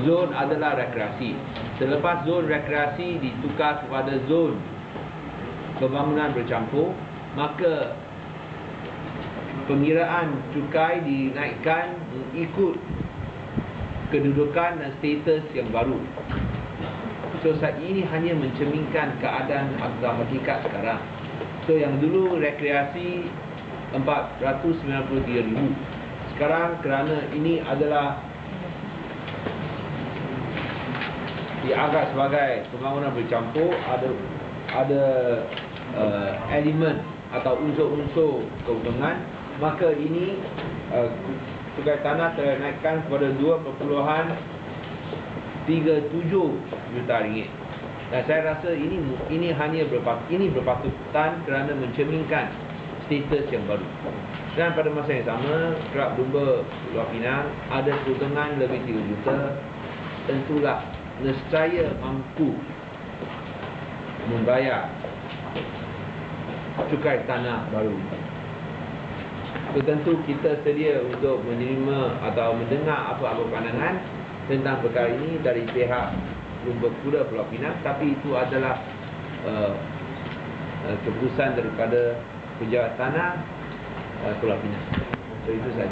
zon adalah rekreasi. Selepas zon rekreasi ditukar kepada zon pembangunan bercampur, maka pengiraan cukai dinaikkan mengikut kedudukan dan status yang baru. So saat ini hanya mencerminkan keadaan atau hakikat sekarang. So yang dulu rekreasi 493 ribu. Sekarang kerana ini adalah dianggap sebagai pembangunan bercampur ada ada uh, elemen atau unsur-unsur keuntungan maka ini uh, cukai tanah ternaikkan kepada 2.37 juta ringgit. Dan saya rasa ini ini hanya berpat, ini berpatutan kerana mencerminkan status yang baru. Dan pada masa yang sama Kelab Lumba Pulau Pinang ada keuntungan lebih 3 juta tentulah nescaya mampu membayar cukai tanah baru. Tentu kita sedia untuk menerima atau mendengar apa-apa pandangan tentang perkara ini dari pihak Lumba Kuda Pulau Pinang tapi itu adalah uh, uh, keputusan daripada pejabat tanah uh, Pulau Pinang. So itu saja.